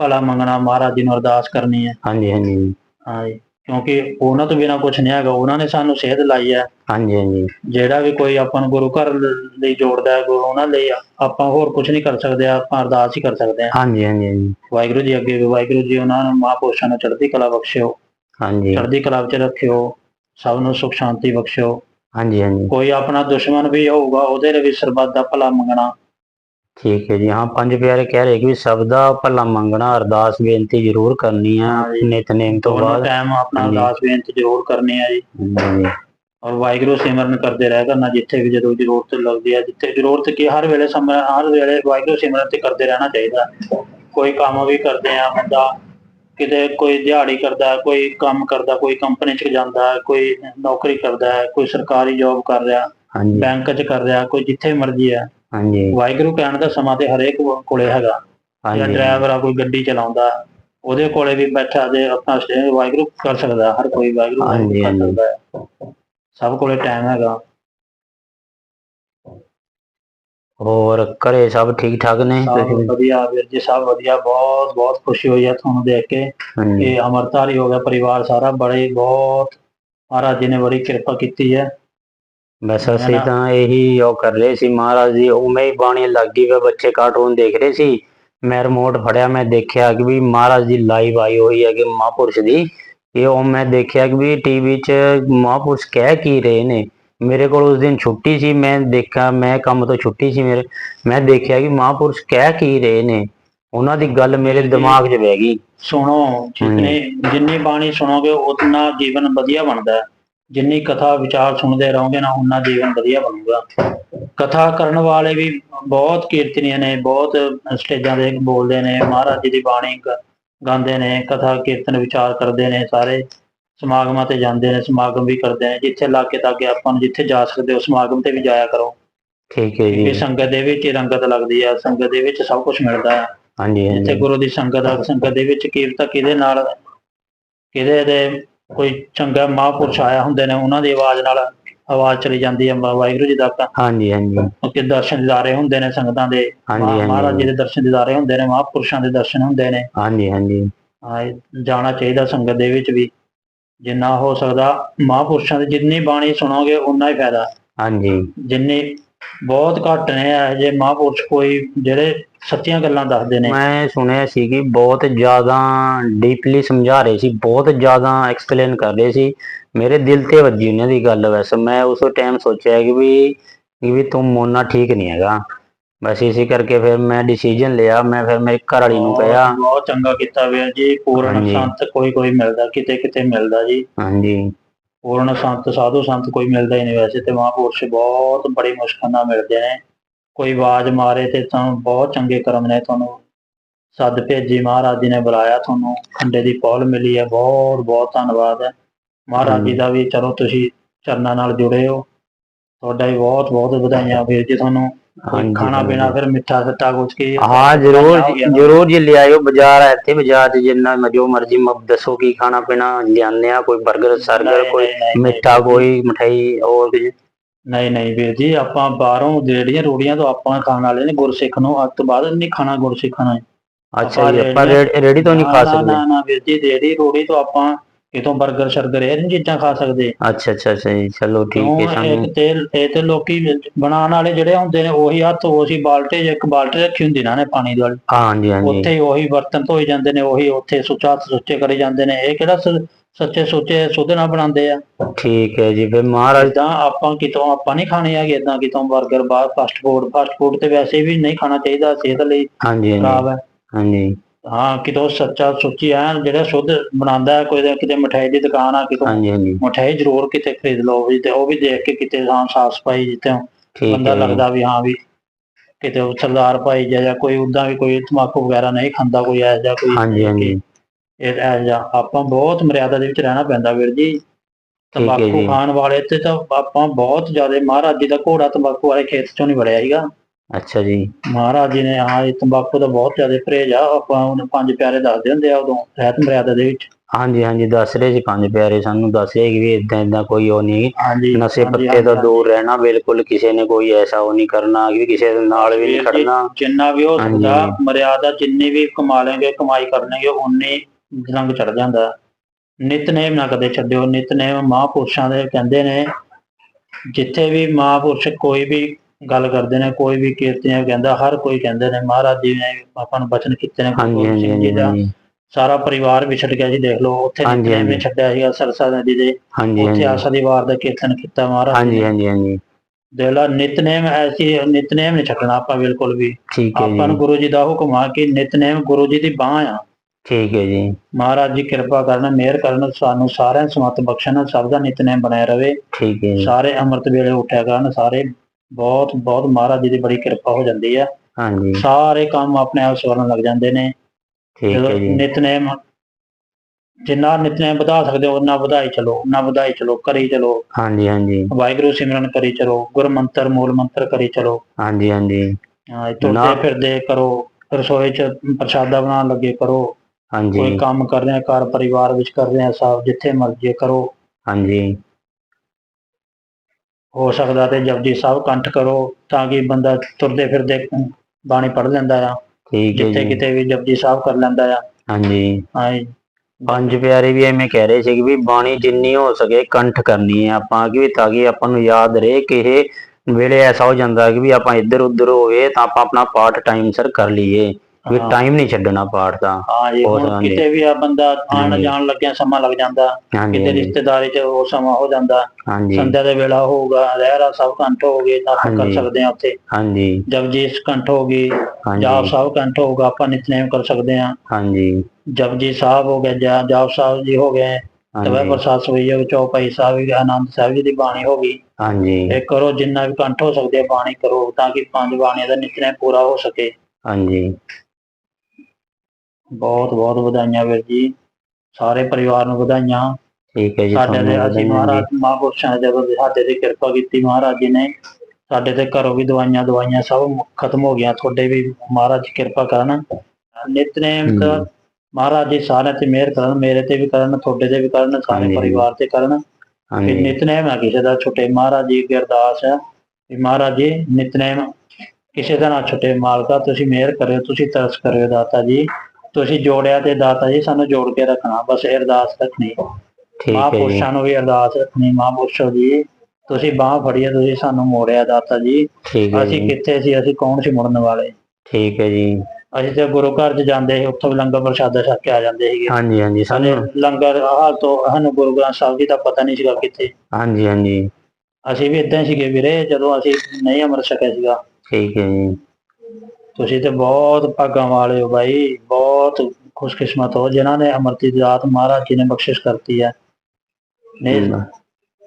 ਭਲਾ ਮੰਗਣਾ ਮਹਾਰਾਜ ਜੀ ਨੂੰ ਅਰਦਾਸ ਕਰਨੀ ਹੈ। ਹਾਂਜੀ ਹਾਂਜੀ। ਹਾਂ ਜੀ ਕਿਉਂਕਿ ਉਹਨਾਂ ਤੋਂ ਬਿਨਾ ਕੁਝ ਨਹੀਂ ਹੈਗਾ ਉਹਨਾਂ ਨੇ ਸਾਨੂੰ ਸੇਧ ਲਾਈ ਹੈ। ਹਾਂਜੀ ਹਾਂਜੀ। ਜਿਹੜਾ ਵੀ ਕੋਈ ਆਪਾਂ ਨੂੰ ਗੁਰੂ ਘਰ ਲਈ ਜੋੜਦਾ ਹੈ ਗੁਰੂ ਉਹਨਾਂ ਲਈ ਆਪਾਂ ਹੋਰ ਕੁਝ ਨਹੀਂ ਕਰ ਸਕਦੇ ਆਪਾਂ ਅਰਦਾਸ ਹੀ ਕਰ ਸਕਦੇ ਹਾਂ। ਹਾਂਜੀ ਹਾਂਜੀ ਹਾਂਜੀ। ਵਾਹਿਗੁਰੂ ਜੀ ਅੱਗੇ ਵੀ ਵਾਹਿਗੁਰੂ ਜੀ ਉਹਨਾਂ ਨੂੰ ਮਹਾਂਪੁਰਸ਼ਾਂ ਨੂੰ ਚੜ੍ਹਦੀ ਕਲਾ ਬਖਸ਼ਿਓ। ਹਾਂਜੀ। ਚੜ੍ਹਦੀ ਕਲਾ ਵਿੱਚ ਰੱਖਿਓ ਸਭ ਨੂੰ ਸੁਖ ਸ਼ਾਂਤੀ ਬਖਸ਼ਿਓ। ਹਾਂਜੀ ਹਾਂਜੀ। ਕੋਈ ਆਪਣਾ ਦੁਸ਼ਮਣ ਵੀ ਹੋਊਗਾ ਉਹਦੇ ਲਈ ਵੀ ਸਰਬੱਤ ਦਾ ਭਲਾ ਮੰਗਣਾ ਠੀਕ ਹੈ ਜੀ। ਹਾਂ ਪੰਜ ਪਿਆਰੇ ਕਹਿ ਰਹੇ ਕਿ ਵੀ ਸਭ ਦਾ ਭਲਾ ਮੰਗਣਾ ਅਰਦਾਸ ਬੇਨਤੀ ਜ਼ਰੂਰ ਕਰਨੀ ਆ। ਨਿਤਨੇਮ ਤੋਂ ਬਾਅਦ। ਟਾਈਮ ਆਪਣਾ। ਅਰਦਾਸ ਬੇਨਤੀ ਜ਼ਰੂਰ ਕਰਨੀ ਹੈ ਜੀ। ਔਰ ਵਾਹਿਗੁਰੂ ਸਿਮਰਨ ਕਰਦੇ ਰਹਿ ਕਰਨਾ ਜਿੱਥੇ ਵੀ ਜਦੋਂ ਜ਼ਰੂਰਤ ਲੱਗਦੀ ਹੈ ਜਿੱਥੇ ਜ਼ਰੂਰਤ ਕੀ ਹਰ ਵੇਲੇ ਸਮੇਂ ਹਰ ਵੇਲੇ ਵਾਹਿਗੁਰੂ ਸਿਮਰਨ ਤੇ ਕਰਦੇ ਰਹਿਣਾ ਚਾਹੀਦਾ। ਕੋਈ ਕੰਮ ਵੀ ਕਰਦੇ ਆ ਬੰਦਾ ਕਿਤੇ ਕੋਈ ਦਿਹਾੜੀ ਕਰਦਾ ਕੋਈ ਕੰਮ ਕਰਦਾ ਕੋਈ ਕੰਪਨੀ 'ਚ ਜਾਂਦਾ ਕੋਈ ਨੌਕਰੀ ਕਰਦਾ ਕੋਈ ਸਰਕਾਰੀ ਜੌਬ ਕਰ ਰਿਹਾ ਬੈਂਕ 'ਚ ਕਰ ਰਿਹਾ ਕੋਈ ਜਿੱਥੇ ਮਰਜ਼ੀ ਹੈ ਹਾਂਜੀ। ਵਾਹਿਗੁਰੂ ਕਹਿਣ ਦਾ ਸਮਾਂ ਤੇ ਹਰੇਕ ਕੋਲੇ ਹੈਗਾ। ਜਾਂ ਹਾਂਜੀ। ਡਰਾਈਵਰ ਆ ਕੋਈ ਗੱਡੀ ਚਲਾਉਂਦਾ ਉਹਦੇ ਕੋਲੇ ਵੀ ਬੈਠਾ ਦੇ ਆਪਣਾ ਸਟੇ ਵਾਹਿਗੁਰੂ ਕਰ ਸਕਦਾ ਹਰ ਕੋਈ ਵਾਹਿਗੁਰੂ ਕਰ। ਸਕਦਾ। ਹੈ ਸਭ ਕੋਲੇ ਟਾਈਮ ਹੈਗਾ। ਹੋਰ ਘਰੇ ਸਭ ਠੀਕ ਠਾਕ ਨੇ? ਵਧੀਆ ਵੀਰ ਜੀ ਸਭ ਵਧੀਆ। ਬਹੁਤ ਬਹੁਤ ਖੁਸ਼ੀ ਹੋਈ ਹੈ ਤੁਹਾਨੂੰ ਦੇਖ ਕੇ। ਕਿ ਅਮਰਤਾਰੀ ਹੋ ਗਿਆ ਪਰਿਵਾਰ ਸਾਰਾ ਬੜੇ ਬਹੁਤ ਮਹਾਰਾਜ ਜੀ ਨੇ ਬੜੀ ਕਿਰਪਾ ਕੀਤੀ ਹੈ। ਬਸ ਅਸੀਂ ਤਾਂ ਇਹੀ ਉਹ ਕਰ ਰਹੇ ਸੀ ਮਹਾਰਾਜ ਦੀ ਉਵੇਂ ਹੀ ਬਾਣੀ ਲੱਗ ਵੇ ਬੱਚੇ ਕਾਰਟੂਨ ਦੇਖ ਰਹੇ ਸੀ। ਮੈਂ ਰਿਮੋਟ ਫੜਿਆ ਮੈਂ ਦੇਖਿਆ ਕਿ ਵੀ ਮਹਾਰਾਜ ਦੀ ਲਾਈਵ ਆਈ ਹੋਈ ਹੈ ਕਿ ਮਹਾਂਪੁਰਸ਼ ਦੀ। ਇਹ ਉਹ ਮੈਂ ਦੇਖਿਆ ਕਿ ਵੀ ਟੀਵੀ 'ਚ ਮਹਾਂਪੁਰਸ਼ ਕਹਿ ਕੀ ਰਹੇ ਨੇ। ਮੇਰੇ ਕੋਲ ਉਸ ਦਿਨ ਛੁੱਟੀ ਸੀ ਮੈਂ ਦੇਖਿਆ ਮੈਂ ਕੰਮ ਤੋਂ ਛੁੱਟੀ ਸੀ ਮੇਰੇ। ਮੈਂ ਦੇਖਿਆ ਕਿ ਮਹਾਂਪੁਰਸ਼ ਕਹਿ ਕੀ ਰਹੇ ਨੇ। ਉਹਨਾਂ ਦੀ ਗੱਲ ਮੇਰੇ ਦਿਮਾਗ 'ਚ ਬਹਿ ਗਈ। ਸੁਣੋ ਜਿੰਨੀ ਜਿੰਨੀ ਬਾਣੀ ਸੁਣੋਗੇ ਉਤਨਾ ਜੀਵਨ ਵਧੀਆ ਬਣਦਾ ਹੈ। ਜਿੰਨੀ ਕਥਾ ਵਿਚਾਰ ਸੁਣਦੇ ਰਹੋਗੇ ਨਾ ਉਨਾ ਜੀਵਨ ਵਧੀਆ ਬਣੂਗਾ। ਕਥਾ ਕਰਨ ਵਾਲੇ ਵੀ ਬਹੁਤ ਕੀਰਤਨੀਏ ਨੇ ਬਹੁਤ ਸਟੇਜਾਂ ਦੇ ਬੋਲਦੇ ਨੇ ਮਹਾਰਾਜ ਜੀ ਦੀ ਬਾਣੀ ਗਾਉਂਦੇ ਨੇ ਕਥਾ ਕੀਰਤਨ ਵਿਚਾਰ ਕਰਦੇ ਨੇ ਸਾਰੇ ਸਮਾਗਮਾਂ ਤੇ ਜਾਂਦੇ ਨੇ ਸਮਾਗਮ ਵੀ ਕਰਦੇ ਨੇ ਜਿੱਥੇ ਲਾਗੇ ਤਾਗੇ ਆਪਾਂ ਨੂੰ ਜਿੱਥੇ ਜਾ ਸਕਦੇ ਹੋ ਸਮਾਗਮ ਤੇ ਵੀ ਜਾਇਆ ਕਰੋ। ਠੀਕ ਹੈ ਜੀ। ਸੰਗਤ ਦੇ ਵਿੱਚ ਹੀ ਰੰਗਤ ਲੱਗਦੀ ਹੈ ਸੰਗਤ ਦੇ ਵਿੱਚ ਸਭ ਕੁਝ ਮਿਲਦਾ ਹੈ ਹਾਂਜੀ ਜਿੱਥੇ ਹਾਂਜੀ ਗੁਰੂ ਦੀ ਸੰਗਤ ਆ ਸੰਗਤ ਦੇ ਵਿੱਚ ਕੀਰਤ ਕਿਹਦੇ ਨਾਲ ਕਿਹਦੇ ਦੇ ਕੋਈ ਚੰਗਾ ਮਹਾਂਪੁਰਸ਼ ਆਇਆ ਹੁੰਦੇ ਨੇ ਉਹਨਾਂ ਦੀ ਆਵਾਜ਼ ਨਾਲ ਆਵਾਜ਼ ਚਲੀ ਜਾਂਦੀ ਹੈ ਵਾਹਿਗੁਰੂ ਜੀ ਤੱਕ ਹਾਂਜੀ ਹਾਂਜੀ। ਕਿ ਦਰਸ਼ਨ ਦਿਦਾਰੇ ਹੁੰਦੇ ਨੇ ਸੰਗਤਾਂ ਦੇ। ਮਹਾਰਾਜ ਜੀ ਦੇ ਦਰਸ਼ਨ ਦਿਦਾਰੇ ਹੁੰਦੇ ਨੇ ਮਹਾਂਪੁਰਸ਼ਾਂ ਦੇ ਦਰਸ਼ਨ ਹੁੰਦੇ ਨੇ। ਹਾਂਜੀ ਹਾਂਜੀ। ਜਾਣਾ ਚਾਹੀਦਾ ਸੰਗਤ ਦੇ ਵਿੱਚ ਵੀ। ਜਿੰਨਾ ਹੋ ਸਕਦਾ ਮਹਾਂਪੁਰਸ਼ਾਂ ਦੀ ਜਿੰਨੀ ਬਾਣੀ ਸੁਣੋਗੇ ਉਨਾ ਹੀ ਫਾਇਦਾ। ਹਾਂਜੀ। ਜਿੰਨੀ ਬਹੁਤ ਘੱਟ ਨੇ ਇਹੋ ਜਿਹੇ ਮਹਾਂਪੁਰਸ਼ ਕੋਈ ਜਿਹੜੇ ਸੱਚੀਆਂ ਗੱਲਾਂ ਦੱਸਦੇ ਨੇ। ਮੈਂ ਸੁਣਿਆ ਸੀ ਕਿ ਬਹੁਤ ਜ਼ਿਆਦਾ ਡੀਪਲੀ ਸਮਝਾ ਰਹੇ ਸੀ ਬਹੁਤ ਜ਼ਿਆਦਾ ਐਕਸਪਲੇਨ ਕਰ ਰਹੇ ਸੀ। ਮੇਰੇ ਦਿਲ ਤੇ ਵੱਜੀ ਉਹਨਾਂ ਦੀ ਗੱਲ ਵੈਸੇ। ਮੈਂ ਉਸ ਟਾਈਮ ਸੋਚਿਆ ਕਿ ਵੀ ਕਿ ਵੀ ਤੂੰ ਮੋਨਾ ਠੀਕ ਨਹੀਂ ਹੈਗਾ। ਬਸ ਇਸੇ ਕਰਕੇ ਫਿਰ ਮੈਂ ਡਿਸੀਜਨ ਲਿਆ ਮੈਂ ਫਿਰ ਮੇਰੀ ਘਰ ਵਾਲੀ ਨੂੰ ਕਿਹਾ। ਬਹੁਤ- ਬਹੁਤ ਚੰਗਾ ਕੀਤਾ ਵੀਰ ਜੀ। ਪੂਰਨ ਹਾਂਜੀ। ਸੰਤ ਕੋਈ ਕੋਈ ਮਿਲਦਾ ਕਿਤੇ ਕਿਤੇ ਮਿਲਦਾ ਜੀ। ਹਾਂਜੀ। ਪੂਰਨ ਸੰਤ, ਸਾਧੂ ਸੰਤ ਕੋਈ ਮਿਲਦਾ ਹੀ ਨਹੀਂ ਵੈਸੇ ਤੇ ਮਹਾਂਪੁਰਸ਼ ਬਹੁਤ ਬੜੀ ਮੁਸ਼ਕਲ ਨਾਲ ਮਿਲਦੇ ਨੇ। ਕੋਈ ਆਵਾਜ਼ ਮਾਰੇ ਤੇ ਤੁਹਾਨੂੰ ਬਹੁਤ ਚੰਗੇ ਕਰਮ ਨੇ ਤੁਹਾਨੂੰ। ਸੱਦ ਭੇਜੀ ਮਹਾਰਾਜ ਜੀ ਨੇ ਬੁਲਾਇਆ ਤੁਹਾਨੂੰ, ਖੰਡੇ ਦੀ ਪੌਲ ਮਿਲੀ ਹੈ, ਬਹੁਤ ਬਹੁਤ ਧੰਨਵਾਦ ਹੈ। ਮਹਾਰਾਜ ਜੀ ਦਾ ਵੀ ਚਲੋ ਤੁਸੀਂ ਚਰਨਾਂ ਨਾਲ ਜੁੜੇ ਹੋ। ਤੁਹਾਡਾ ਵੀ ਬਹੁਤ ਬਹੁਤ ਵਧਾਈਆਂ ਵੀਰ ਜੀ ਤੁਹਾਨੂੰ। ਖਾਣਾ। ਪੀਣਾ ਫਿਰ ਮਿੱਠਾ ਸੱਟਾ ਕੁਝ ਕੀ ਹਾਂ ਜ਼ਰੂਰ। ਜ਼ਰੂਰ ਜੀ ਲਿਆਇਓ ਬਾਜ਼ਾਰ ਹੈ ਇੱਥੇ ਬਾਜ਼ਾਰ 'ਚ ਜਿੰਨਾ ਜੋ ਮਰਜ਼ੀ ਦੱਸੋ ਕੀ ਖਾਣਾ ਪੀਣਾ ਲਿਆਉਂਦੇ ਆ ਕੋਈ 버ਗਰ ਸਰਗਰ ਕੋਈ ਮਿੱਠਾ ਕੋਈ ਮਠਾਈ ਹੋਰ ਕੁਝ? ਨਹੀਂ ਨਹੀਂ ਵੀਰ ਜੀ ਆਪਾਂ ਬਾਹਰੋਂ ਜਿਹੜੀਆਂ ਰੋੜੀਆਂ ਤੋਂ ਆਪਾਂ ਖਾਣ ਵਾਲੇ ਨੇ ਗੁਰਸਿੱਖ ਨੂੰ ਅੱਜ ਤੋਂ ਬਾਅਦ ਨਹੀਂ ਖਾਣਾ ਗੁਰਸਿੱਖਾਂ ਨੇ। ਅੱਛਾ ਜੀ ਆਪਾਂ ਰੇੜ- ਤੋਂ ਨਹੀਂ ਖਾ ਸਕਦੇ। ਨਾ ਨਾ ਵੀਰ ਜੀ ਰੇੜੀ ਰੋੜੀ ਤੋਂ ਆਪਾਂ ਕਿਤੋਂ 버ਗਰ ਸ਼ਰਗਰ ਇਹ ਨਹੀਂ ਚੀਜ਼ਾਂ ਖਾ ਸਕਦੇ। ਅੱਛਾ ਅੱਛਾ ਅੱਛਾ ਜੀ। ਚਲੋ ਠੀਕ ਹੈ ਸਾਨੂੰ। ਤੇ ਇਹ ਤੇ ਲੋਕੀ ਬਣਾਉਣ ਵਾਲੇ ਜਿਹੜੇ ਹੁੰਦੇ ਨੇ ਉਹੀ ਹੱਥ ਉਹੀ ਬਾਲਟੇ ਇੱਕ ਬਾਲਟੀ ਰੱਖੀ ਹੁੰਦੀ ਨਾ ਨੇ ਪਾਣੀ ਦੀ ਵਾਲੀ। ਹਾਂਜੀ ਉੱਥੇ ਹੀ ਉਹੀ ਬਰਤਨ ਧੋਈ ਜਾਂਦੇ ਨੇ ਉਹੀ ਉੱਥੇ ਸੁੱਚਾ ਹੱਥ ਸੁੱਚੇ ਕਰੀ ਜਾਂਦੇ ਨੇ। ਇਹ ਕਿਹੜਾ ਸੱਚੇ ਸੁੱਚੇ ਸੁੱਧ ਨਾਲ ਬਣਾਉਂਦੇ ਆ? ਠੀਕ ਹੈ ਜੀ। ਫਿਰ ਮਹਾਰਾਜ ਇਦਾਂ ਆਪਾਂ ਕਿਤੋਂ ਆਪਾਂ ਨਹੀਂ ਖਾਣੇ ਹੈਗੇ ਇਦਾਂ ਕਿਤੋਂ 버ਗਰ ਬਾਹਰ ਫਾਸਟ ਫੂਡ ਫਾਸਟ ਫੂਡ ਤੇ ਵੈਸੇ ਵੀ ਨਹੀਂ ਖਾਣਾ ਚਾਹੀਦਾ ਸਿਹਤ ਲਈ ਹਾਂਜੀ ਹਾਂਜੀ ਖਰਾਬ ਹੈ। ਹਾਂਜੀ ਹਾਂ ਕਿਤੋਂ ਸੱਚਾ ਸੁੱਚੀ ਆ ਜਿਹੜਾ ਸ਼ੁੱਧ ਬਣਾਉਂਦਾ ਹੈ, ਕੋਈ ਤਾਂ ਕਿਤੇ ਮਠਾਈ ਦੀ ਦੁਕਾਨ ਆ ਕਿਤੋਂ ਹਾਂਜੀ ਹਾਂਜੀ। ਮਠਾਈ ਜ਼ਰੂਰ ਕਿਤੇ ਖਰੀਦ ਲਓ ਵੀ ਤੇ ਉਹ ਵੀ ਦੇਖ ਕੇ ਕਿਤੇ ਹਾਂ ਸਾਫ਼ ਸਫ਼ਾਈ ਠੀਕ ਬੰਦਾ ਲੱਗਦਾ ਵੀ ਹਾਂ ਵੀ ਕਿਤੇ ਉਹ ਸਰਦਾਰ ਭਾਈ ਜਾਂ ਕੋਈ ਉਦਾਂ ਵੀ ਕੋਈ ਤਮਾਕੂ ਵਗੈਰਾ ਨਹੀਂ ਖਾਂਦਾ ਕੋਈ ਐ ਜਾਂ ਕੋਈ ਹਾਂਜੀ ਹਾਂਜੀ। ਇਹ ਐ ਜਾਂ ਆਪਾਂ ਬਹੁਤ ਮਰਿਆਦਾ ਦੇ ਵਿੱਚ ਰਹਿਣਾ ਪੈਂਦਾ ਵੀਰ ਜੀ। ਤੰਬਾਕੂ। ਖਾਣ ਵਾਲੇ ਤੇ ਤਾਂ ਆਪਾਂ ਬਹੁਤ ਜ਼ਿਆਦਾ ਮਹਾਰਾਜ ਜੀ ਦਾ ਘੋੜਾ ਤੰਬਾਕੂ ਵਾਲੇ ਖੇਤ ਚੋਂ ਨਹੀਂ ਵੜਿਆ ਸੀਗਾ। ਅੱਛਾ ਜੀ। ਮਹਾਰਾਜ ਜੀ ਨੇ ਹਾਂ ਇਹ ਤੰਬਾਕੂ ਦਾ ਬਹੁਤ ਜ਼ਿਆਦਾ ਪਰਹੇਜ ਆ। ਆਪਾਂ ਉਹਨੂੰ ਪੰਜ ਪਿਆਰੇ ਦੱਸਦੇ ਹੁੰਦੇ ਆ ਉਦੋਂ ਰਹਿਤ ਮਰਿਆਦਾ ਦੇ ਵਿੱਚ। ਹਾਂਜੀ ਹਾਂਜੀ ਦੱਸ ਰਹੇ ਸੀ ਪੰਜ ਪਿਆਰੇ ਸਾਨੂੰ ਦੱਸ ਰਹੇ ਕਿ ਵੀ ਇਦਾਂ ਇਦਾਂ ਕੋਈ ਉਹ ਨਹੀਂ। ਨਸ਼ੇ ਪੱਤੇ ਤੋਂ ਦੂਰ ਰਹਿਣਾ ਬਿਲਕੁਲ ਕਿਸੇ ਨੇ ਕੋਈ ਐਸਾ ਉਹ ਨਹੀਂ ਕਰਨਾ ਕਿ ਕਿਸੇ ਦੇ ਨਾਲ ਵੀ ਨਹੀਂ ਜੀ, ਖੜਨਾ। ਜਿੰਨਾ ਵੀ ਹੋ। ਸਕਦਾ ਮਰਿਆਦਾ ਜਿੰਨੀ ਵੀ ਕਮਾ ਲੈਣਗੇ ਕਮਾਈ ਕਰਨਗੇ ਉਨੀ ਰੰਗ ਚੜ ਜਾਂਦਾ। ਨਿਤਨੇਮ ਨਾ ਕਦੇ ਛੱਡਿਓ। ਨਿਤਨੇਮ ਮਹਾਂਪੁਰਸ਼ਾਂ ਦੇ ਕਹਿੰਦੇ ਨੇ ਜਿੱਥੇ ਵੀ ਮਹਾਂਪੁਰਸ਼ ਕੋਈ ਵੀ ਗੱਲ ਕਰਦੇ ਨੇ ਕੋਈ ਵੀ ਕੀਰਤਨੀਆ ਕਹਿੰਦਾ ਹਰ ਕੋਈ ਕਹਿੰਦੇ ਨੇ ਮਹਾਰਾਜ ਜੀ ਨੇ ਆਪਾਂ ਨੂੰ ਬਚਨ ਕੀਤੇ ਨੇ ਗੁਰੂ ਹਾਂਜੀ ਹਾਂਜੀ ਸਿੰਘ ਜੀ ਦਾ। ਹਾਂਜੀ ਸਾਰਾ ਪਰਿਵਾਰ ਵਿਛੜ ਗਿਆ ਜੀ ਦੇਖ ਲਓ ਉੱਥੇ ਹਾਂਜੀ, ਹਾਂਜੀ। ਛੱਡਿਆ ਸੀਗਾ ਸਰਸਾ ਨਦੀ ਦੇ ਹਾਂਜੀ ਉੱਥੇ ਆਸਾ ਦੀ ਵਾਰ ਦਾ ਕੀਰਤਨ ਕੀਤਾ ਮਹਾਰਾਜ ਜੀ ਹਾਂਜੀ ਨੇ। ਹਾਂਜੀ ਹਾਂਜੀ। ਦੇਖ ਲਾ ਨਿਤਨੇਮ ਐਸੀ ਨਿਤਨੇਮ ਨਹੀਂ ਛੱਡਣਾ ਆਪਾਂ ਬਿਲਕੁਲ ਵੀ। ਠੀਕ ਹੈ ਆਪਾਂ ਨੂੰ ਜੀ। ਗੁਰੂ ਜੀ ਦਾ ਹੁਕਮ ਆ ਕਿ ਨਿਤਨੇਮ ਗੁਰੂ ਜੀ ਦੀ ਬਾਹ ਆ। ਠੀਕ ਹੈ ਜੀ। ਮਹਾਰਾਜ ਜੀ ਕਿਰਪਾ ਕਰਨ ਮਿਹਰ ਕਰਨ ਸਾਨੂੰ ਸਾਰਿਆਂ ਨੂੰ ਸਮਤ ਬਖਸ਼ਣ ਸਭ ਦਾ ਨਿਤਨੇਮ ਬਣਾਇਆ ਰਵੇ ਠੀਕ ਹੈ ਜੀ। ਸਾਰੇ ਅੰਮ੍ਰਿਤ ਵੇਲੇ ਉੱਠਿਆ ਕਰਨ ਸਾਰੇ ਬਹੁਤ ਬਹੁਤ ਮਹਾਰਾਜ ਜੀ ਦੀ ਬੜੀ ਕਿਰਪਾ ਹੋ ਜਾਂਦੀ ਆ। ਹਾਂਜੀ। ਸਾਰੇ ਕੰਮ ਆਪਣੇ ਆਪ ਸਵਰਨ ਲੱਗ ਜਾਂਦੇ ਨੇ। ਠੀਕ ਹੈ ਜੀ। ਨਿਤਨੇਮ ਜਿੰਨਾ ਨਿਤਨੇਮ ਵਧਾ ਸਕਦੇ ਹੋ ਉਹਨਾਂ ਵਧਾਈ ਚਲੋ ਉਹਨਾਂ ਵਧਾਈ ਚਲੋ ਕਰੀ ਚਲੋ। ਹਾਂਜੀ ਹਾਂਜੀ। ਵਾਹਿਗੁਰੂ ਸਿਮਰਨ ਕਰੀ ਚਲੋ ਗੁਰ ਮੰਤਰ ਮੂਲ ਮੰਤਰ ਕਰੀ ਚਲੋ। ਹਾਂਜੀ ਹਾਂਜੀ। ਹਾਂ, ਤੁਰਦੇ ਫਿਰਦੇ ਕਰੋ ਰਸੋਈ ਚ ਪ੍ਰਸ਼ਾਦਾ ਬਣਾਉਣ ਲੱਗੇ ਕਰੋ। ਕੋਈ ਹਾਂਜੀ ਕੰਮ ਕਰ ਰਹੇ ਆ ਘਰ ਪਰਿਵਾਰ ਵਿੱਚ ਕਰ ਰਹੇ ਆ ਸਭ ਜਿੱਥੇ ਮਰਜ਼ੀ ਕਰੋ। ਹਾਂਜੀ। ਹੋ ਸਕਦਾ ਤੇ ਜਪਜੀ ਸਾਹਿਬ ਕੰਠ ਕਰੋ ਤਾਂ ਕਿ ਬੰਦਾ ਤੁਰਦੇ ਫਿਰਦੇ ਬਾਣੀ ਪੜ੍ਹ ਲੈਂਦਾ ਆ। ਠੀਕ ਹੈ ਜਿੱਥੇ ਜੀ। ਕਿਤੇ ਵੀ ਜਪਜੀ ਸਾਹਿਬ ਕਰ ਲੈਂਦਾ ਆ। ਹਾਂਜੀ। ਹਾਂ। ਪੰਜ ਪਿਆਰੇ ਵੀ ਐਵੇਂ ਕਹਿ ਰਹੇ ਸੀ ਕਿ ਵੀ ਬਾਣੀ ਜਿੰਨੀ ਹੋ ਸਕੇ ਕੰਠ ਕਰਨੀ ਹੈ। ਆਪਾਂ ਕਿ ਵੀ ਤਾਂ ਕਿ ਆਪਾਂ ਨੂੰ ਯਾਦ ਰਹੇ ਕਿ ਇਹ ਵੇਲੇ ਐਸਾ ਹੋ ਜਾਂਦਾ ਕਿ ਵੀ ਆਪਾਂ ਇੱਧਰ ਉੱਧਰ ਹੋਵੇ ਤਾਂ ਆਪਾਂ ਆਪਣਾ ਪਾਠ ਟਾਈਮ ਸਿਰ ਕਰ ਲਈਏ। ਵੀ। ਟਾਈਮ ਨਹੀਂ ਛੱਡਣਾ ਪਾਠ ਦਾ। ਹਾਂ ਜੀ ਹੋਰ ਹੁਣ। ਕਿਤੇ ਵੀ ਆ ਬੰਦਾ ਆਣ। ਜਾਣ ਲੱਗਿਆ ਸਮਾਂ ਲੱਗ ਜਾਂਦਾ। ਕਿਤੇ ਰਿਸ਼ਤੇਦਾਰੀ 'ਚ ਉਹ ਸਮਾਂ ਹੋ ਜਾਂਦਾ। ਸੰਧਿਆ ਦੇ ਵੇਲਾ ਹੋਊਗਾ ਰਹਿਰਾ ਸਭ ਕੰਠ ਹੋ ਗਏ ਤਾਂ ਕਰ। ਸਕਦੇ ਹਾਂ ਉੱਥੇ। ਹਾਂਜੀ। ਜਪਜੀ ਕੰਠ ਹੋ ਗਈ ਜਾਪ ਸਾਹਿਬ ਕੰਠ ਹੋਊਗਾ ਆਪਾਂ ਨਿਤਨੇਮ ਕਰ ਸਕਦੇ ਹਾਂ। ਹਾਂਜੀ। ਜਪਜੀ ਸਾਹਿਬ ਹੋ ਗਏ ਜਾਂ ਜਾਪ ਸਾਹਿਬ ਜੀ ਹੋ ਗਏ ਤਵੇ ਪ੍ਰਸਾਦ ਸਵਈਆ ਚੌਪਾਈ ਸਾਹਿਬ ਵੀ ਆਨੰਦ ਸਾਹਿਬ ਜੀ ਦੀ ਬਾਣੀ ਹੋ ਗਈ। ਹਾਂਜੀ। ਇਹ ਕਰੋ ਜਿੰਨਾ ਵੀ ਕੰਠ ਹੋ ਸਕਦੇ ਆ ਬਾਣੀ ਕਰੋ ਤਾਂ ਕਿ ਪੰਜ ਬਾਣੀਆਂ ਦਾ ਨਿਤਨੇਮ ਪੂਰਾ ਹੋ ਸਕੇ। ਹਾਂਜੀ। ਬਹੁਤ ਬਹੁਤ ਵਧਾਈਆਂ ਵੀਰ ਜੀ। ਸਾਰੇ ਪਰਿਵਾਰ ਨੂੰ ਵਧਾਈਆਂ। ਠੀਕ ਹੈ ਜੀ ਸਾਡੇ ਤੇ ਅਸੀਂ ਮਹਾਰਾਜ ਮਹਾਂਪੁਰਸ਼ਾਂ ਨੇ ਜਦੋਂ ਸਾਡੇ ਤੇ ਕਿਰਪਾ ਕੀਤੀ ਮਹਾਰਾਜ ਜੀ ਨੇ। ਸਾਡੇ ਤੇ ਘਰੋਂ ਵੀ ਦਵਾਈਆਂ ਦਵਾਈਆਂ ਸਭ ਖਤਮ ਹੋ ਗਈਆਂ। ਤੁਹਾਡੇ ਵੀ ਮਹਾਰਾਜ ਜੀ ਕਿਰਪਾ ਕਰਨ। ਨਿਤਨੇਮ ਹਮ। ਮਹਾਰਾਜ ਜੀ ਸਾਰਿਆਂ ਤੇ ਮਿਹਰ ਕਰਨ ਮੇਰੇ ਤੇ ਵੀ ਕਰਨ ਤੁਹਾਡੇ ਤੇ ਵੀ ਕਰਨ ਸਾਰੇ। ਪਰਿਵਾਰ ਤੇ ਕਰਨ। ਹਾਂਜੀ। ਨਿਤਨੇਮ ਹੈ ਕਿਸੇ ਦਾ ਛੁੱਟੇ ਮਹਾਰਾਜ ਜੀ ਦੀ ਅਰਦਾਸ ਹੈ ਵੀ ਮਹਾਰਾਜ ਜੀ ਨਿਤਨੇਮ ਕਿਸੇ ਦਾ ਨਾ ਛੁੱਟੇ। ਮਾਲਕਾ ਤੁਸੀਂ ਮਿਹਰ ਕਰਿਓ ਤੁਸੀਂ ਤਰਸ ਕਰਿਓ ਦਾਤਾ ਜੀ। ਤੁਸੀਂ ਜੋੜਿਆ ਤੇ ਦਾਤਾ ਜੀ ਸਾਨੂੰ ਜੋੜ ਕੇ ਰੱਖਣਾ। ਬਸ ਇਹ ਅਰਦਾਸ ਰੱਖਣੀ। ਠੀਕ ਹੈ ਜੀ। ਮਹਾਂਪੁਰਸ਼ਾਂ ਨੂੰ ਵੀ ਅਰਦਾਸ ਰੱਖਣੀ। ਮਹਾਂਪੁਰਸ਼ੋ ਜੀ ਤੁਸੀਂ ਬਾਹ ਫੜੀਏ ਤੁਸੀਂ ਸਾਨੂੰ ਮੋੜਿਆ ਦਾਤਾ ਜੀ। ਠੀਕ ਹੈ ਅਸੀਂ ਜੀ। ਕਿੱਥੇ ਸੀ? ਅਸੀਂ ਕੌਣ ਸੀ ਮੁੜਨ ਵਾਲੇ? ਠੀਕ ਹੈ ਜੀ। ਅਸੀਂ ਤੇ ਗੁਰੂ ਘਰ 'ਚ ਜਾਂਦੇ ਸੀ ਉੱਥੋਂ ਵੀ ਲੰਗਰ ਪ੍ਰਸ਼ਾਦਾ ਛਕ ਕੇ ਆ ਜਾਂਦੇ ਸੀਗੇ। ਹਾਂਜੀ ਹਾਂਜੀ। ਸਾਨੂੰ ਲੰਗਰ ਹਾਲ ਤੋਂ ਸਾਨੂੰ ਗੁਰੂ ਗ੍ਰੰਥ ਸਾਹਿਬ ਜੀ ਦਾ ਪਤਾ ਨਹੀਂ ਸੀਗਾ ਕਿੱਥੇ। ਹਾਂਜੀ ਹਾਂਜੀ। ਅਸੀਂ ਵੀ ਇਦਾਂ ਸੀਗੇ ਵੀਰੇ ਜਦੋਂ ਅਸੀਂ ਨਹੀਂ ਅੰਮ੍ਰਿਤ ਛਕਿਆ ਸੀਗਾ। ਠੀਕ ਹੈ ਜੀ। ਤੁਸੀਂ ਤੇ ਬਹੁਤ ਭਾਗਾਂ ਵਾਲੇ ਹੋ ਬਾਈ ਬਹੁਤ ਖੁਸ਼ਕਿਸਮਤ ਹੋ ਜਿਨ੍ਹਾਂ ਨੇ ਅੰਮ੍ਰਿਤ ਦਾਤ ਮਹਾਰਾਜ ਜੀ ਨੇ ਬਖਸ਼ਿਸ਼ ਕਰਤੀ ਹੈ। ਨਹੀਂ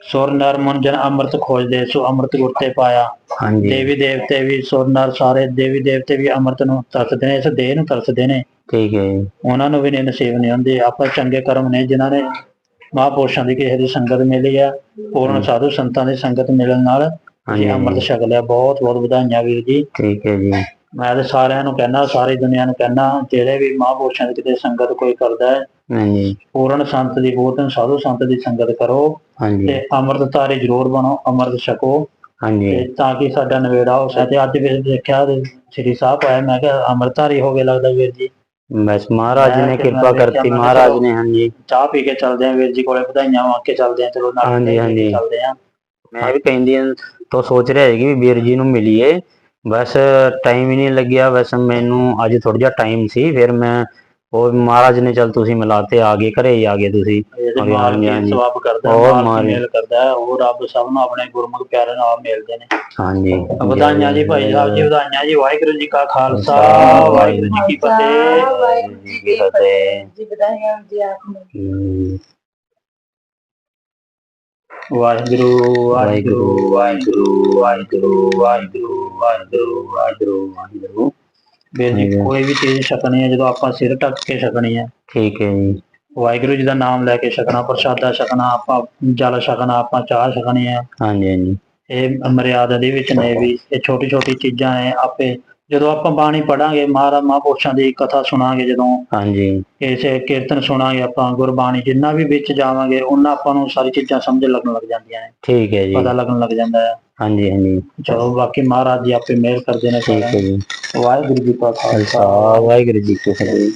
ਸੁਰ ਨਰ ਮਨ ਜਨ ਅੰਮ੍ਰਿਤ ਖੋਜਦੇ ਸੋ ਅੰਮ੍ਰਿਤ ਗੁਰ ਤੇ ਪਾਇਆ। ਹਾਂਜੀ। ਦੇਵੀ ਦੇਵਤੇ ਵੀ ਸੁਰ ਨਰ ਸਾਰੇ ਦੇਵੀ ਦੇਵਤੇ ਵੀ ਅੰਮ੍ਰਿਤ ਨੂੰ ਤਰਸਦੇ ਨੇ ਇਸ ਦੇਹ ਨੂੰ ਤਰਸਦੇ ਨੇ। ਠੀਕ ਹੈ ਜੀ। ਉਹਨਾਂ ਨੂੰ ਵੀ ਨਹੀਂ ਨਸੀਬ ਨਹੀਂ ਹੁੰਦੀ। ਆਪਾਂ ਚੰਗੇ ਕਰਮ ਨੇ ਜਿਨ੍ਹਾਂ ਨੇ ਮਹਾਂਪੁਰਸ਼ਾਂ ਦੀ ਕਿਸੇ ਦੀ ਸੰਗਤ ਮਿਲੀ ਆ ਪੂਰਨ ਸਾਧੂ ਸੰਤਾਂ ਦੀ ਸੰਗਤ ਮਿਲਣ ਨਾਲ ਅਸੀਂ ਅੰਮ੍ਰਿਤ ਛਕ ਲਿਆ। ਬਹੁਤ ਬਹੁਤ ਵਧਾਈਆਂ ਵੀਰ ਜੀ। ਠੀਕ ਹੈ ਜੀ। ਮੈਂ ਤੇ ਸਾਰਿਆਂ ਨੂੰ ਕਹਿਣਾ ਸਾਰੀ ਦੁਨੀਆ ਨੂੰ ਕਹਿਣਾ ਜਿਹੜੇ ਵੀ ਮਹਾਂਪੁਰਸ਼ਾਂ ਦੀ ਕਿਤੇ ਸੰਗਤ ਕੋਈ ਕਰਦਾ ਹੈ ਹਾਂਜੀ। ਪੂਰਨ ਸੰਤ ਦੀ ਪੂਰਨ ਸਾਧੂ ਸੰਤ ਦੀ ਸੰਗਤ ਕਰੋ ਹਾਂਜੀ। ਤੇ ਅੰਮ੍ਰਿਤਧਾਰੀ ਜ਼ਰੂਰ ਬਣੋ ਅੰਮ੍ਰਿਤ ਛਕੋ ਹਾਂਜੀ। ਤੇ ਕਿ ਸਾਡਾ ਨਵੇੜਾ ਹੋ ਸਕੇ। ਅੱਜ ਵੀ ਦੇਖਿਆ ਸ੍ਰੀ ਸਾਹਿਬ ਆਇਆ ਮੈਂ ਕਿਹਾ ਅੰਮ੍ਰਿਤਧਾਰੀ ਹੋ ਗਏ ਲੱਗਦਾ ਵੀਰ ਜੀ। ਬਸ ਮਹਾਰਾਜ ਨੇ ਕਿਰਪਾ ਕਰਤੀ ਮਹਾਰਾਜ। ਨੇ ਹਾਂਜੀ। ਚਾਹ ਪੀ ਕੇ ਚੱਲਦੇ ਆਂ ਵੀਰ ਜੀ ਕੋਲੇ ਵਧਾਈਆਂ ਵਾਂ ਕੇ ਚੱਲਦੇ ਆਂ ਚਲੋ ਨਾਲ ਹਾਂਜੀ, ਹਾਂਜੀ। ਚੱਲਦੇ ਆਂ। ਮੈਂ ਵੀ ਕਈ ਦਿਨ ਤੋਂ ਸੋਚ ਰਿਹਾ ਸੀ ਕਿ ਵੀਰ ਜੀ ਨੂੰ ਮਿਲੀਏ। ਬਸ ਟਾਈਮ ਹੀ ਨਹੀਂ ਲੱਗਿਆ ਬਸ ਮੈਨੂੰ ਅੱਜ ਥੋੜਾ ਜਿਹਾ ਟਾਈਮ ਸੀ ਫਿਰ ਮੈਂ ਉਹ ਮਹਾਰਾਜ ਨੇ ਚਲ ਤੁਸੀਂ ਮਿਲਾਤੇ ਆ ਗਏ ਘਰੇ ਹੀ ਆ ਗਏ ਤੁਸੀਂ। ਹਾਂਜੀ। ਸਵਾਬ ਕਰਦਾ ਉਹ ਕੇ ਮੇਲ ਕਰਦਾ ਹੈ, ਉਹ ਰੱਬ ਸਭ ਨੂੰ ਆਪਣੇ ਗੁਰਮੁਖ ਪਿਆਰੇ ਨਾਲ ਮਿਲਦੇ ਨੇ। ਹਾਂਜੀ। ਵਧਾਈਆਂ ਜੀ ਭਾਈ ਸਾਹਿਬ ਜੀ ਵਧਾਈਆਂ ਜੀ ਵਾਹਿਗੁਰੂ ਜੀ ਕਾ ਖਾਲਸਾ ਖਾਲਸਾ, ਵਾਹਿਗੁਰੂ ਜੀ ਕੀ ਫਤਿਹ ਵਾਹਿਗੁਰੂ ਜੀ ਕੀ ਫਤਿਹ। ਜੀ ਵਧਾਈਆਂ ਜੀ ਆਪ ਨੂੰ ਹਮ, ਵਾਹਿਗੁਰੂ ਵਾਹਿਗੁਰੂ ਵਾਹਿਗੁਰੂ ਵਾਹਿਗੁਰੂ ਵਾਹਿਗੁਰੂ ਵਾਹਿਗੁਰੂ ਵਾਹਿਗੁਰੂ ਵਾਹਿਗੁਰੂ। ਵੀਰ ਜੀ ਹਾਂਜੀ। ਕੋਈ ਵੀ ਚੀਜ਼ ਛਕਣੀ ਹੈ ਜਦੋਂ ਆਪਾਂ ਸਿਰ ਢੱਕ ਕੇ ਛਕਣੀ ਹੈ। ਠੀਕ ਹੈ ਜੀ। ਵਾਹਿਗੁਰੂ ਜੀ ਦਾ ਨਾਮ ਲੈ ਕੇ ਛਕਣਾ ਪ੍ਰਸ਼ਾਦਾ ਛਕਣਾ ਆਪਾਂ ਜਲ ਛਕਣਾ ਆਪਾਂ ਚਾਹ ਛਕਣੀ ਹੈ। ਹਾਂਜੀ ਹਾਂਜੀ। ਇਹ ਮਰਿਆਦਾ ਦੇ ਵਿੱਚ ਨੇ ਵੀ ਇਹ ਛੋਟੀ ਛੋਟੀ ਚੀਜ਼ਾਂ ਨੇ ਆਪੇ ਜਦੋਂ ਆਪਾਂ ਬਾਣੀ ਪੜਾਂਗੇ ਮਹਾਰਾਜ ਮਹਾਂਪੁਰਸ਼ਾਂ ਦੀ ਕਥਾ ਸੁਣਾਂਗੇ ਜਦੋਂ ਹਾਂਜੀ। ਇਸੇ ਕੀਰਤਨ ਸੁਣਾਂਗੇ ਆਪਾਂ ਗੁਰਬਾਣੀ ਜਿੰਨਾ ਵੀ ਵਿੱਚ ਜਾਵਾਂਗੇ ਉਹਨਾਂ ਆਪਾਂ ਨੂੰ ਸਾਰੀ ਚੀਜ਼ਾਂ ਸਮਝ ਲੱਗਣ ਲੱਗ ਜਾਂਦੀਆਂ ਨੇ। ਠੀਕ ਹੈ ਜੀ। ਪਤਾ ਲੱਗਣ ਲੱਗ ਜਾਂਦਾ ਹੈ। ਹਾਂਜੀ ਹਾਂਜੀ। ਚਲੋ ਬਾਕੀ ਮਹਾਰਾਜ ਜੀ ਆਪੇ ਮਿਹਰ ਕਰਦੇ ਨੇ ਠੀਕ ਹੈ ਜੀ। ਵਾਹਿਗੁਰੂ ਜੀ ਕਾ ਖਾਲਸਾ। ਖਾਲਸਾ। ਵਾਹਿਗੁਰੂ ਜੀ ਕੀ ਫਤਿਹ।